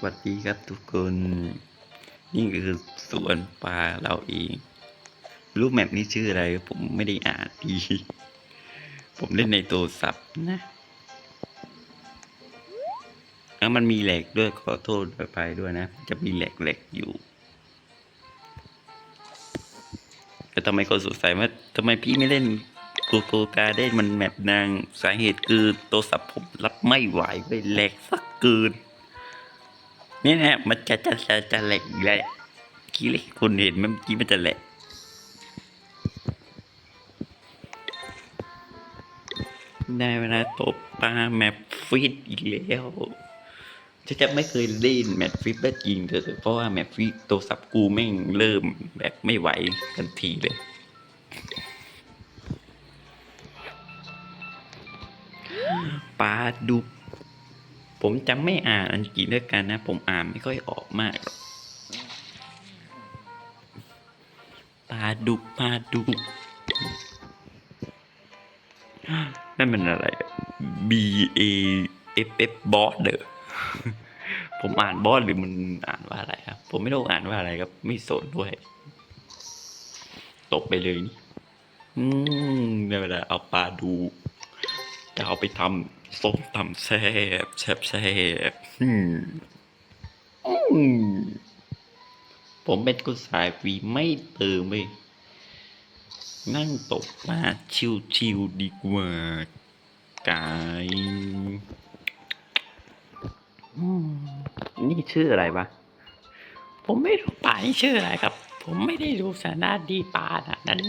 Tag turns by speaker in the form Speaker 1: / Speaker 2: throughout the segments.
Speaker 1: สวัสดีครับทุกคน นี่คือสวนปลาเราเองรูปแมปนี้ชื่ออะไร ผมไม่ได้อ่านดี ผมเล่นในโทรศัพท์นะแล้วมันมีแหลกด้วยขอโทษไปด้วยนะ จะมีแหลกแหลกอยู่แต่ทำไมคนสงสัยว่าทำไมพี่ไม่เล่นโกโกการเด้มันแมปนางสาเหตุคือโทรศัพท์ผมรับไม่ไหวไปแหลกสักเกิน นี่นะมันจะจะจะจะแหลกอีกแล้วกี้เลยคุณเห็นไหมเมื่อกี้มันจะแหลกได้เวลาตบปลาแมปฟิตอีกแล้วจะจะไม่เคยเล่นแมปฟิตแบบจริงเถอะเพราะว่าแมปฟิตโทรศัพท์กูแม่งเริ่มแบบไม่ไหวทันทีเลยปลาดุก ผมจำไม่อ่านอังกฤษด้วยกันนะ ผมอ่านไม่ค่อยออกมากปลาดุกปลาดุกนั่นมันอะไร B A F F บอสเด้อผมอ่านบอสหรือมันอ่านว่าอะไรครับ ผมไม่รู้อ่านว่าอะไรครับ ไม่สนด้วย ตกไปเลยนี่ อืมได้เวลาเอาปลาดู จะเอาไปทำ ส้มตำแซ่บแซ่บแซ่บอืมอืมผมเป็นกุสายวีไม่เติมเลยนั่งตกปลาชิวๆดีกว่า กายอืมนี่ชื่ออะไรวะ ผมไม่รู้ป่านี่ชื่ออะไรครับ ผมไม่ได้ดูสารคดีป่านะนั้น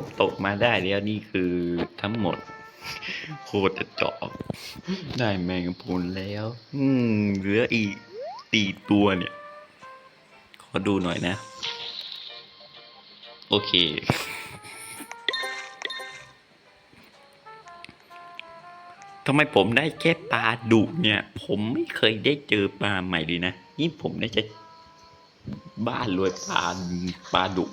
Speaker 1: ผมตกมาได้แล้วนี่คือทั้งหมด โคตรจะเจาะได้แมงพูนแล้ว อืมเหลืออีกตีตัวเนี่ย ขอดูหน่อยนะ โอเคทำไมผมได้แค่ปลาดุเนี่ย ผมไม่เคยได้เจอปลาใหม่เลยนะ นี่ผมได้จะบ้านรวยปลาปลาดุ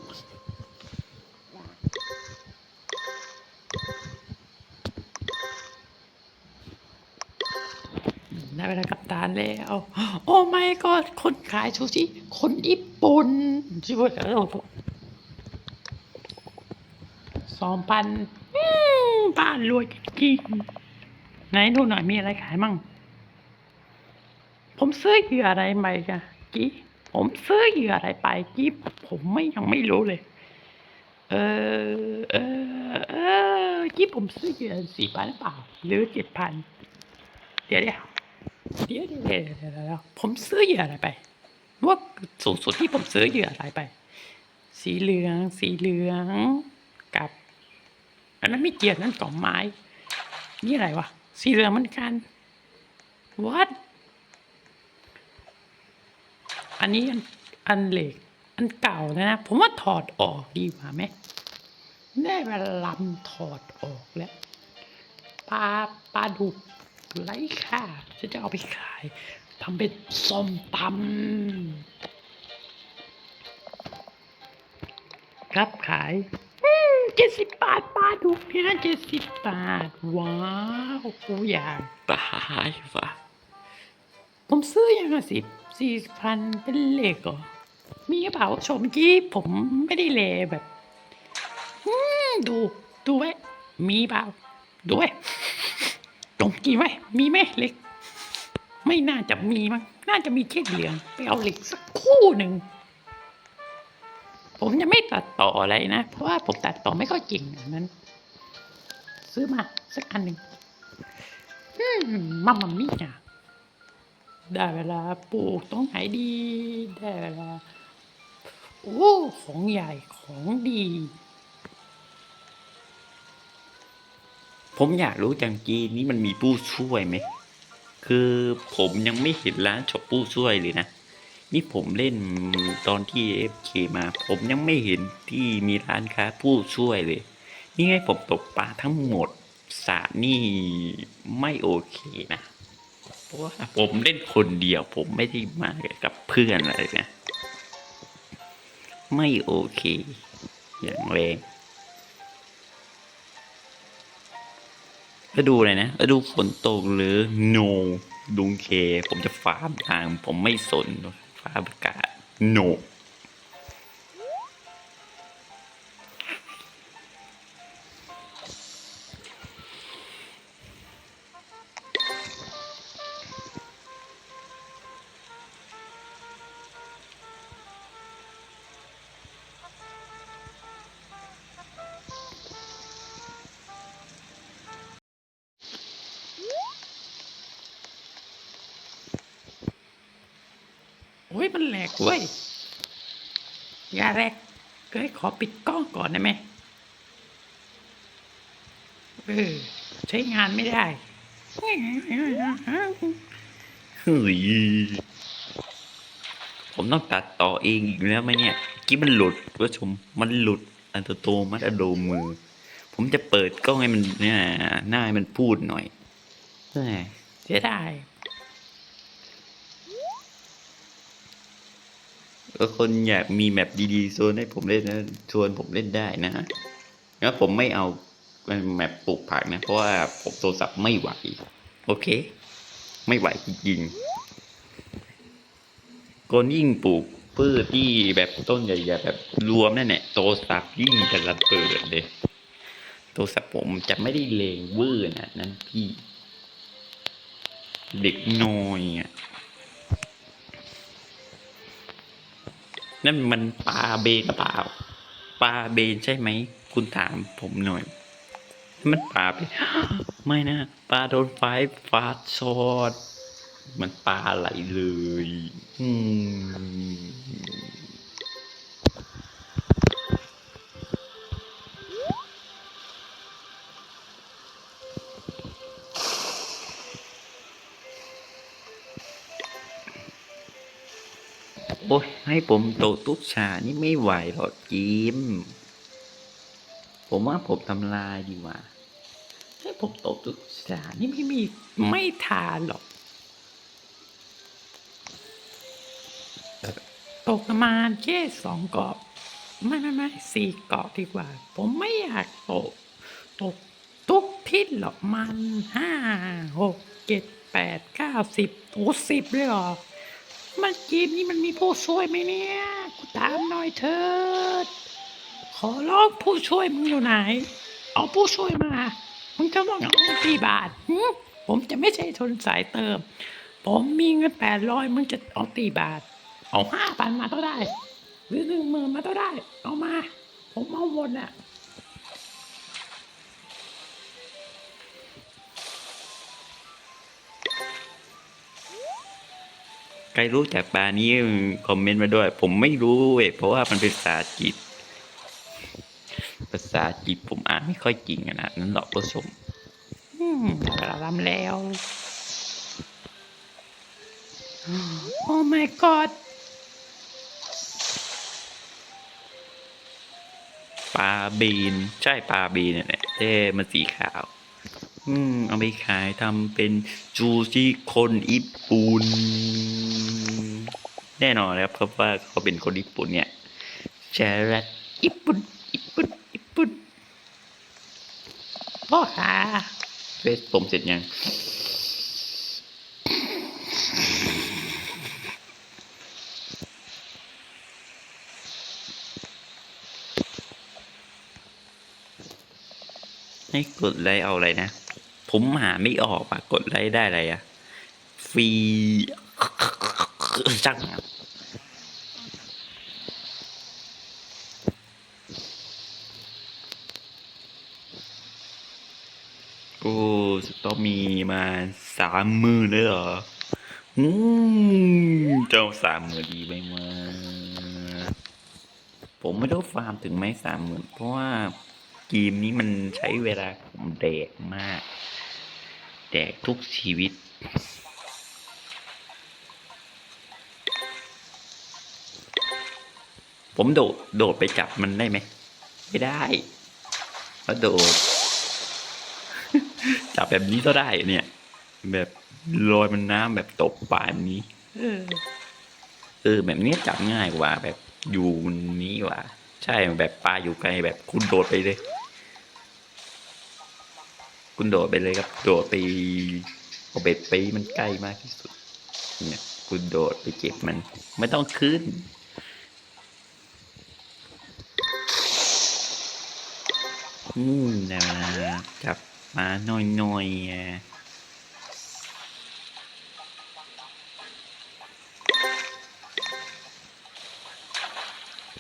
Speaker 1: ได้เวลากับตานแล้ว โอ้ไม่ก็คนขายซูชิ คนญี่ปุ่นช่วยกันสองพันบ้านรวยจริงไหนดูหน่อยมีอะไรขายมั่ง ผมซื้อเหยื่ออะไรไปจ้ะกี้ผมซื้อเหยื่ออะไรไปกี้ผมไม่ยังไม่รู้เลย เออเออเออกี้ผมซื้อเหยื่อสี่พันเปล่า หรือเจ็ดพันเดี๋ยวเดี๋ยว เดี๋ยวเดี๋ยวเดี๋ยวเดี๋ยวเดี๋ยวผมซื้อเหยื่ออะไรไปว่าสูงสุดที่ผมซื้อเหยื่ออะไรไป สีเหลือง สีเหลืองกับ อันนั้นไม่เกี่ยวนั่นกล่องไม้ นี่อะไรวะ สีเหลืองเหมันกัน what อันนี้อันอันเหล็ก อันเก่าแล้วนะ ผมว่าถอดออกดีกว่าไหมได้เวลาลำถอดออกแล้วปลาปลาดุก ไร้ค่าฉันจะเอาไปขายทำเป็นส้มตำครับขายเจ็ดสิบบาทปลาดุกเนี่ยเจ็ดสิบบาท ว้าวกูอยากตายว่ะผมซื้อยังไงสิบสี่พันเป็นเหล็กเหรอมีกระเป๋าชมกี้ผมไม่ได้เลแบบอืมดูดูไว้มีเปล่าดูไว้ ตรงกี่ไว้มีไหมเหล็ก ไม่น่าจะมีมั้งน่าจะมีแค่เหลืองไปเอาเหล็กสักคู่หนึ่ง ผมจะไม่ตัดต่ออะไรนะ เพราะว่าผมตัดต่อไม่ค่อยเก่งนั้น ซื้อมาสักอันหนึ่งมมัมมัมมี่อะได้เวลาปลูกตรงไหนดี ได้เวลา โอ้ ของใหญ่ของดี ผมอยากรู้จังจีนนี่มันมีผู้ช่วยไหม คือผมยังไม่เห็นร้านช็อปผู้ช่วยเลยนะ นี่ผมเล่นตอนที่เอฟเคมา ผมยังไม่เห็นที่มีร้านค้าผู้ช่วยเลย นี่ไงผมตกปลาทั้งหมดสระนี่ไม่โอเคนะเพราะว่าผมเล่นคนเดียว ผมไม่ได้มากับเพื่อนอะไรนะ ไม่โอเค อย่างแรง ฤดูอะไรนะฤดูฝนตกหรือ no ดุงเค ผมจะฟ้าทาง ผมไม่สนฟ้าประกาศ no า
Speaker 2: แหลกเอ้ยขอปิดกล้องก่อนได้ไหมเออใช้งานไม่ได้
Speaker 1: เฮ้ยผมต้องตัดต่อเองอีกแล้วไหมเนี่ยเมื่อกี้มันหลุดผู้ชมมันหลุดอันโตโตมัดอะโดมือ ผมจะเปิดกล้องให้มันเนี่ยหน้าให้มันพูดหน่อยแหม
Speaker 2: เสียดาย
Speaker 1: ก็คนอยากมีแมปดีๆโซนให้ผมเล่นนะชวนผมเล่นได้นะแล้วผมไม่เอาแมปปลูกผักนะ เพราะว่าผมโทรศัพท์ไม่ไหว โอเค ไม่ไหวจริงๆคนยิ่งปลูกพืชที่แบบต้นใหญ่ๆแบบรวมนั่นแหละโทรศัพท์ยิ่งจะระเบิดเลยโทรศัพท์ผมจะไม่ได้เลงเวอร์นะนั้นพี่ เด็กน้อยอะ นั่นมันปลาเบนหรือเปล่าปลาเบนใช่ไหม คุณถามผมหน่อยมันปลาเบนไม่นะปลาโดนไฟฟาดซอดมันปลาไหลเลย อืม โอ้ยให้ผมโตตุ๊กชานี่ไม่ไหวหรอกจิมผมว่าผมทำลายดีกว่า
Speaker 2: ให้ผมโตตุ๊กษานี่ไม่มีไม่ทานหรอกตกประมาณแค่สองเกาะไม่ไม่ไม่สี่เกาะดีกว่า ผมไม่อยากตก ตกทุกทิศหรอกมันห้าหกเจ็ดแปดเก้าสิบโอ้สิบเลยเหรอ มันเกมนี้มันมีผู้ช่วยไหมเนี่ย กูตามหน่อยเถิด ขอร้องผู้ช่วยมึงอยู่ไหน เอาผู้ช่วยมา มึงจะต้องเอากี่บาทหึผมจะไม่ใช่ทนสายเติม ผมมีเงินแปดร้อยมึงจะเอาตีบาท เอาห้าพันมาก็ได้ หรือหนึ่งหมื่นมาก็ได้ เอามา ผมเอาหมดอะ
Speaker 1: ครรู้จักปลานี้คอมเมนต์มาด้วย ผมไม่รู้เว้ยเพราะว่ามันเป็นภาษาจีนภาษาจีนผมอ่านไม่ค่อยเก่งขนาดนั้นหรอกผู้ชม
Speaker 2: อืมเราทำแล้วโอ้ my god
Speaker 1: ปลาบีน ใช่ปลาบีนเนี่ยแหละแต่มันสีขาว อืม เอาไปขายทำเป็นจูชิคนญี่ปุ่นแน่นอนนะครับครับว่าเขาเป็นคนญี่ปุ่นเนี่ยแชร์
Speaker 2: ญี่ปุ่นญี่ปุ่นญี่ปุ่นพ่อขา
Speaker 1: เฟซผมเสร็จยังให้กดไลค์เอาอะไรนะ ผมหาไม่ออกอะกดไลค์ได้อะไรอะฟรีจังอะโอ้ต้องมีมาสามหมื่นเลยเหรออืมเจ้าสามหมื่นดีไหมาผมไม่ต้องฟาร์มถึงไหมสามหมื่นเพราะว่าเกมนี้มันใช้เวลาผมแดกมาก แดกทุกชีวิต ผมโดดโดดไปจับมันได้ไหม ไม่ได้เพราะโดด จับแบบนี้ก็ได้เนี่ย แบบลอยมันน้ำแบบตกปลาแบบนี้
Speaker 2: เออ
Speaker 1: เออแบบนี้จับง่ายกว่า แบบอยู่บนนี้กว่า ใช่แบบปลาอยู่ไกลแบบคุณโดดไปเลย คุณโดดไปเลยครับ โดดไปเอาเบ็ดไปมันใกล้มากที่สุด เนี่ย คุณโดดไปเก็บมัน ไม่ต้องขึ้น อืมนะจับมาหน่อยๆอะ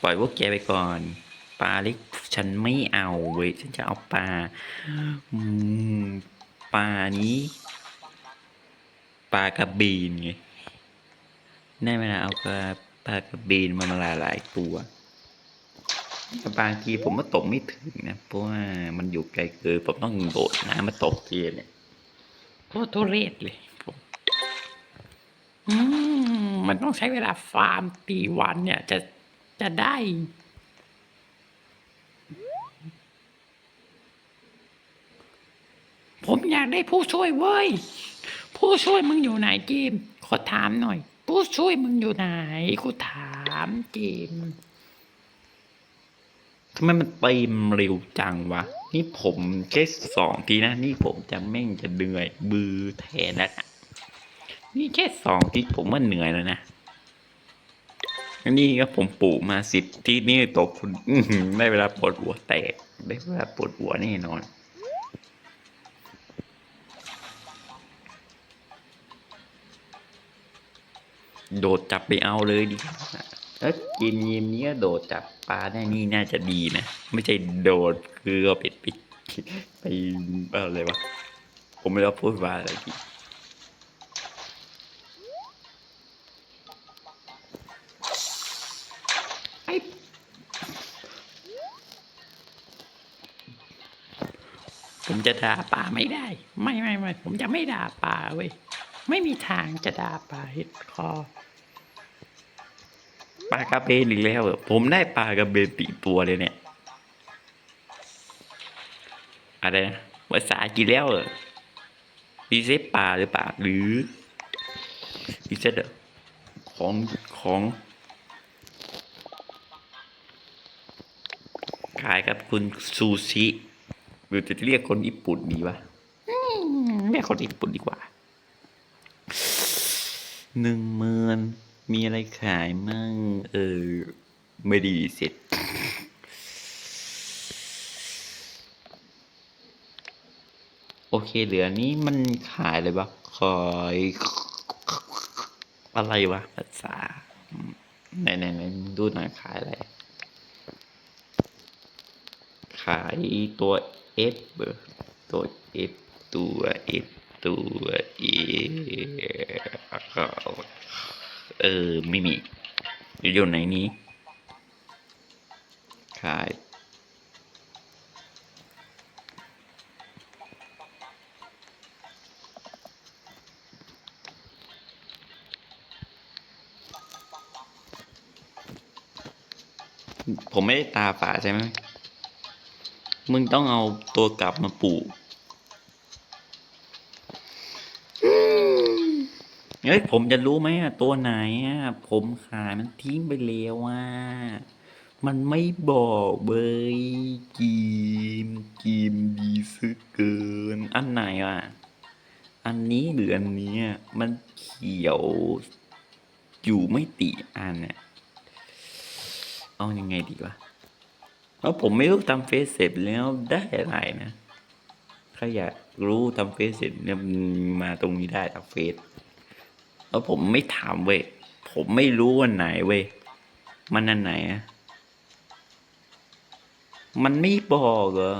Speaker 1: ปล่อยพวกแกไปก่อน ปลาเล็ก ฉันไม่เอาเว้ยฉันจะเอาปลาปลานี้ปลากระบีนไงได้เวลาเอาปลาปลากระบีนมามาหลายหลายตัวบางทีผมก็ตกไม่ถึงนะเพราะว่ามันอยู่ไกลเกินผมต้องโดดน้ำมาตกเกียเนี่ย
Speaker 2: โคตรทุเรศเลยผมมันต้องใช้เวลาฟาร์มตีวันเนี่ยจะจะได้ ผมอยากได้ผู้ช่วยเว้ย ผู้ช่วยมึงอยู่ไหนเจมขอถามหน่อย ผู้ช่วยมึงอยู่ไหนกูถามเจม
Speaker 1: ทำไมมันเต็มเร็วจังวะ นี่ผมแค่สองทีนะ นี่ผมจะแม่งจะเหนื่อย บือแทนแล้วนะนี่แค่สองทีผมว่าเหนื่อยแล้วนะนี่ก็ผมปลูกมาสิบทีนี่ตกคุณได้เวลาปวดหัวแตก ได้เวลาปวดหัวแน่นอน โดดจับไปเอาเลยดีกว่าแล้วกินเย็นนี้ก็โดดจับปลาได้นี่น่าจะดีนะ ไม่ใช่โดดคือเอาเป็ดไปไปอะไรวะ ผมไม่รู้ว่าพูดว่าอะไรดี
Speaker 2: ไอ้ผมจะด่าป่าไม่ได้ ไม่ไม่ไม่ผมจะไม่ด่าป่าเว้ย ไม่มีทางจะด่าป่าเห็ดคอ
Speaker 1: ปลากระเบนอีกแล้วเหรอผมได้ปลากระเบนปีตัวเลยเนี่ย อะไรนะภาษากี่แล้วเหรอดีเซฟปลาหรือเปล่าหรือดีเซฟเหรอของของขายกับคุณซูชิหรือจะเรียกคนญี่ปุ่นดีวะ
Speaker 2: อืมเรียกคนญี่ปุ่นดีกว่า
Speaker 1: หนึ่งหมื่นมีอะไรขายมั่ง เออ ไม่ดีเสร็จ โอเค เหลือนี้มันขายอะไรวะขายอะไรวะ ภาษา ไหนไหนไหนดูหน่อยขายอะไร ขายตัว F เอร์ตัว F ตัว F ตัว F เออไม่มีอยู่อยู่ไหนนี้ ขายผมไม่ได้ตาฝาใช่ไหม มึงต้องเอาตัวกลับมาปลูก เฮ้ยผมจะรู้ไหมอะตัวไหนอะผมขายมันทิ้งไปแล้วว่า มันไม่บอกเบยกีมกีมดีซึเกิน อันไหนอะ อันนี้หรืออันนี้มันเขียว อยู่ไม่ติอันเนี่ยเอายังไงดีวะเพราะผมไม่รู้ทำเฟซเสร็จแล้วได้อะไรนะถ้าอยากรู้ทำเฟซเสร็จเนี่ยมาตรงนี้ได้ทำเฟซ แล้วผมไม่ถามเว้ยผมไม่รู้วันไหนเว้ยมันอันไหนอะมันไม่บอกเหรอ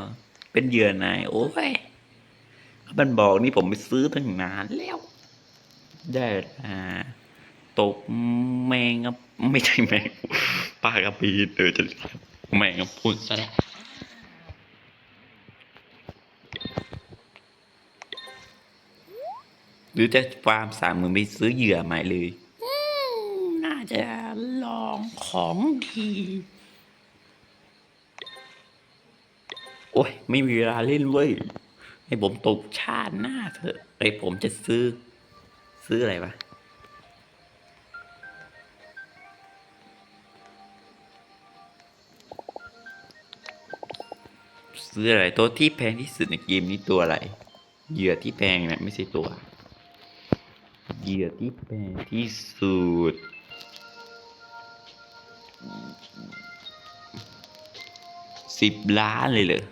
Speaker 1: เป็นเหยื่อไหนโอ้ยมันบอกนี่ผมไปซื้อตั้งนานแล้ว ได้อ่าตกแมงครับไม่ใช่แมงปลากระปีเออจะแมงครับพูดซะแล้ว หรือจะฟาร์มสามหมื่นไปซื้อเหยื่อใหม่เลย
Speaker 2: น่าจะลองของดี
Speaker 1: โอ้ย ไม่มีเวลาเล่นเว้ย ให้ผมตก
Speaker 2: ชาติหน้าเถอะ
Speaker 1: ไอ้ผมจะซื้อ ซื้ออะไรวะซื้ออะไรตัวที่แพงที่สุดในเกมนี้ตัวอะไร เหยื่อที่แพงเนี่ยไม่ใช่ตัว เหยื่อที่แพงที่สุด สิบล้านเลยเหรอ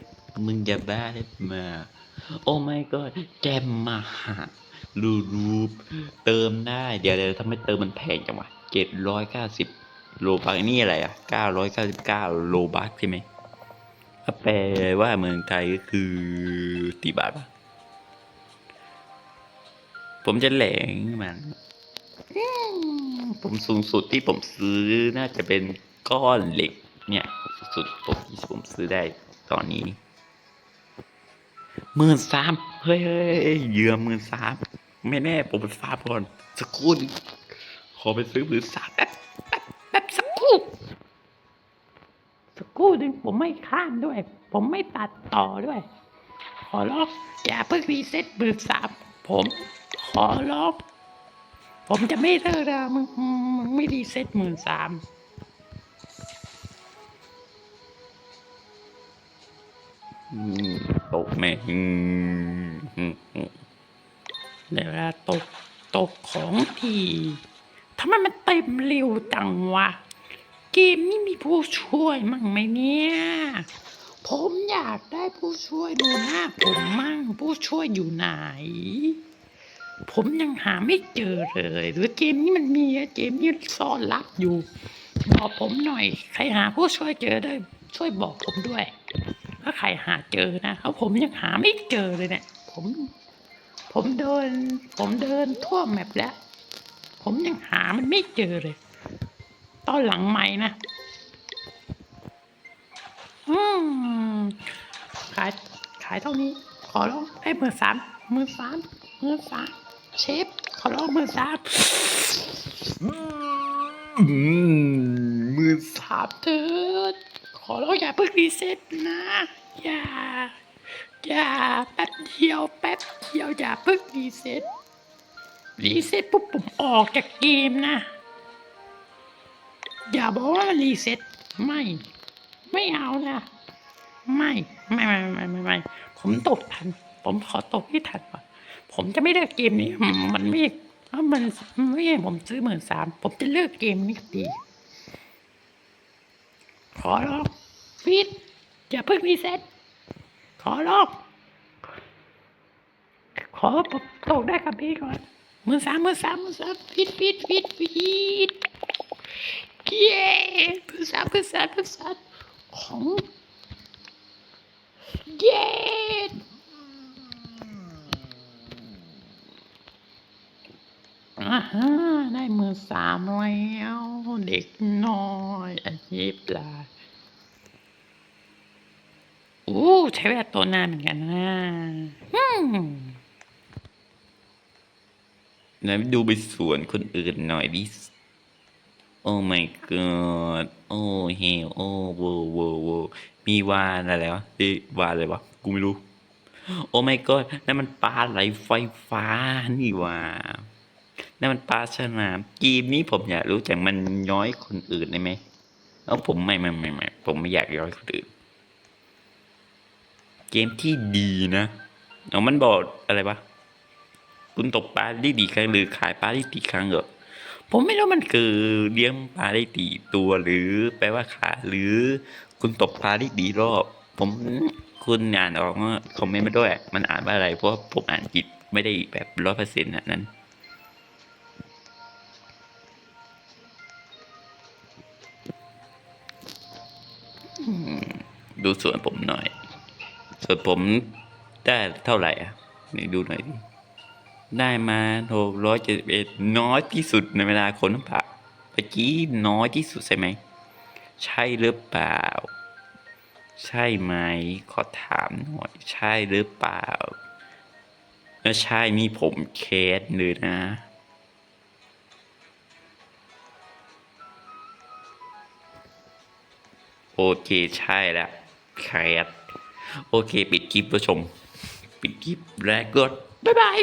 Speaker 1: มึงจะบ้าได้มาโอ้ไม่ก็แจมมาหารูรูปเติมได้เดี๋ยวเดี๋ยวทำไมเติมมันแพงจังวะเจ็ดร้อยเก้าสิบโลบักนี่อะไรอะเก้าร้อยเก้าสิบเก้าโลบักใช่ไหมแปลว่าเมืองไทยก็คือตีบาทปะ ผมจะแหลงมันผมสูงสุดที่ผมซื้อน่าจะเป็นก้อนเหล็ก เนี่ยสุดผมที่ผมซื้อได้ตอนนี้หมื่นสามเฮ้ยเฮ้ยเหยื่อหมื่นสามไม่แน่ผมไปฟาร์มก่อนสักครู่ขอไปซื้อหมื่นสามแป๊บ
Speaker 2: แป๊บสักครู่สักครู่หนึ่งผมไม่ข้ามด้วย ผมไม่ตัดต่อด้วย ขอร้องอย่าเพิ่งรีเซ็ตมือสามผม ขอร้องผมจะไม่เลิกนะมึงมึงไม่รีเซ็ตมือสาม
Speaker 1: อืมตกแม่งอืมอืมอืม
Speaker 2: เวลาตกตกของทีทำไมมันเต็มเร็วจังวะ เกมนี้มีผู้ช่วยมั่งไหมเนี่ย ผมอยากได้ผู้ช่วยดูหน้าผมมั่ง ผู้ช่วยอยู่ไหน ผมยังหาไม่เจอเลย หรือเกมนี้มันมีเกมนี้ซ่อนลับอยู่ บอกผมหน่อย ใครหาผู้ช่วยเจอได้ ช่วยบอกผมด้วยถ้าใครหาเจอนะเพราะผมยังหาไม่เจอเลยเนี่ยผม ผมเดิน ผมเดินทั่วแมปแล้ว ผมยังหามันไม่เจอเลยตอนหลังใหม่นะอืมขายขายเท่านี้ ขอร้องได้มือสามมือสามมือสาม เชฟขอร้องมือสาม
Speaker 1: อืมมือ
Speaker 2: สามเถิดขอร้องอย่าเพิ่งรีเซ็ตนะ อย่า อย่าแป๊บเดียวแป๊บเดียวอย่าเพิ่งรีเซ็ตรีเซ็ตปุ๊บผมออกจากเกมนะ อย่าบอกว่ามันรีเซ็ตไม่ ไม่เอานะไม่ไม่ไม่ไม่ไม่ไม่ผมตกทัน ผมขอตกให้ทันก่อน ผมจะไม่เลิกเกมนี้มันไม่ถ้ามันไม่ผมซื้อหมื่นสามผมจะเลิกเกมนี้ดีขอร้องฟีดอย่าเพิ่งรีเซ็ตขอร้องขอผมตกได้กับพี่ก่อนมือสามมือสามมือสามฟีดฟีดฟีดฟีดเย้มือสามมือสามมือสามของเย้ อ่าฮะได้มือสามแล้วเด็กน้อยอาชีพลาโอ้ใช้เวลาตัวนานเหมือนกันนะอืม
Speaker 1: ไหนดูไปสวนคนอื่นหน่อยดิโอ้ my god โอ้เฮลโอ้โวโวโวมีวานอะไรวะเอ้ยวานอะไรวะ กูไม่รู้ โอ้ my god นั่นมันปลาไหลไฟฟ้านี่ว่า นั่นมันปลาฉลามเกมนี้ผมอยากรู้จักมันย้อยคนอื่นได้ไหมเอ้าผมไม่ไม่ไม่ไม่ผมไม่อยากย้อยคนอื่น เกมที่ดีนะเอามันบอกอะไรวะคุณตกปลาได้ดีครั้งหรือขายปลาได้ตีครั้งเหรอผมไม่รู้มันคือเลี้ยงปลาได้ตีตัวหรือแปลว่าขาหรือคุณตกปลาได้ดีรอบ ผมคุณอ่านออกว่าคอมเมนต์มาด้วย มันอ่านว่าอะไรเพราะผมอ่านผิดไม่ได้แบบร้อยเปอร์เซ็นต์นั้น ดูส่วนผมหน่อย ส่วนผมได้เท่าไหร่อะนี่ดูหน่อยดิได้มาหกร้อยเจ็ดเอ็ดน้อยที่สุดในเวลาคนน้ำผักเมื่อกี้น้อยที่สุดใช่ไหม ใช่หรือเปล่า ใช่ไหม ขอถามหน่อย ใช่หรือเปล่าถ้าใช่นี่ผมเคสเลยนะ โอเคใช่แล้วแคสโอเค ปิดคลิปผู้ชม ปิดคลิปแล้วก็
Speaker 2: บ๊ายบาย